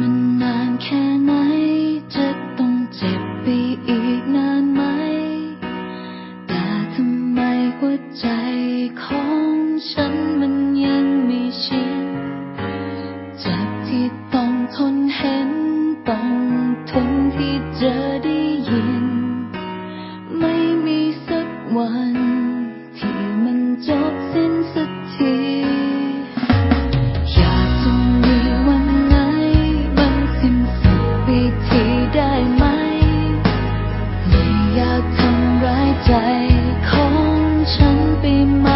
มันนานแค่ไหน จะต้องเจ็บไปอีกนานไหม แต่ทำไมหัวใจของฉันมันยังม่ชินเจ็บที่ต้องทนเห็น ต้องทนที่จะได้ยิน ไม่มีสักวัน ใจของฉันไปมา